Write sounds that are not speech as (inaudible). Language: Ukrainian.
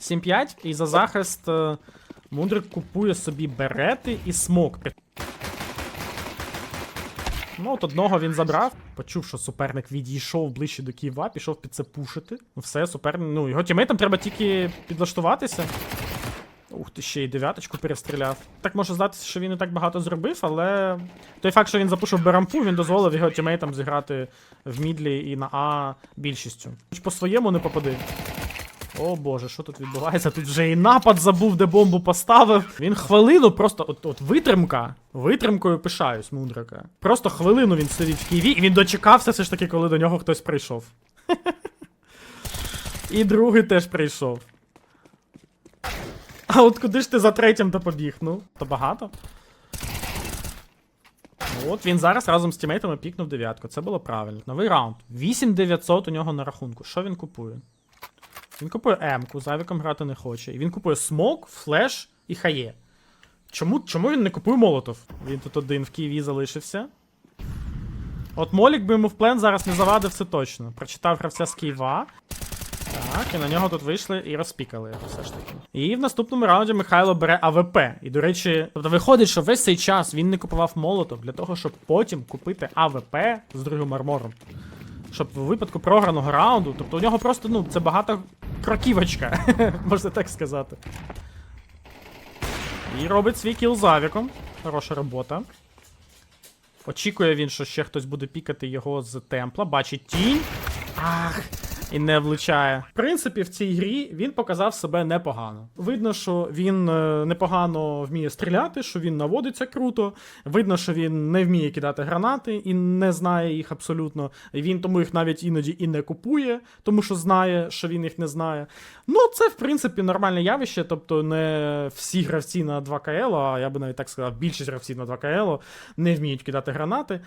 7-5, і за захист е, Мудрик купує собі берети і смок. Ну, от одного він забрав. Почув, що суперник відійшов ближче до Києва, пішов під це пушити. Все, суперник. Ну, його тімейтам треба тільки підлаштуватися. Ух ти, ще й дев'яточку перестріляв. Так може здатися, що він не так багато зробив, але той факт, що він запушив Берампу, він дозволив його тімейтам зіграти в мідлі і на А більшістю. Хоч по своєму не попади. О боже, що тут відбувається? Тут вже і напад забув, де бомбу поставив. Він хвилину просто, от, от витримка. Витримкою пишаюсь, мудрика. Просто хвилину він сидить в Києві, і він дочекався все ж таки, коли до нього хтось прийшов. (laughs) І другий теж прийшов. А от куди ж ти за третім то побіг? Ну, то багато. От він зараз разом з тімейтами пікнув дев'ятку. Це було правильно. Новий раунд. 8900 у нього на рахунку. Що він купує? Він купує М-ку, з авіком грати не хоче. І він купує смок, флеш і хає. Чому, чому він не купує молотов? Він тут один в Києві залишився. От Молік би йому в плен зараз не завадив це точно. Прочитав гравця з Києва. Так, і на нього тут вийшли і розпікали все ж таки. І в наступному раунді Михайло бере АВП. І, до речі, тобто виходить, що весь цей час він не купував молотов для того, щоб потім купити АВП з другим армором. Щоб в випадку програного раунду, тобто у нього просто, ну, це багато кроківочка, (laughs) можна так сказати. І робить свій кіл з авіком. Хороша робота. Очікує він, що ще хтось буде пікати його з темпла. Бачить тінь. Ах! І не влучає. В принципі, в цій грі він показав себе непогано. Видно, що він е, непогано вміє стріляти, що він наводиться круто. Видно, що він не вміє кидати гранати і не знає їх абсолютно. Він тому їх навіть іноді і не купує, тому що знає, що він їх не знає. Ну, це в принципі нормальне явище. Тобто, не всі гравці на 2 КЛ, а я би навіть так сказав, більшість гравців на 2 КЛ не вміють кидати гранати.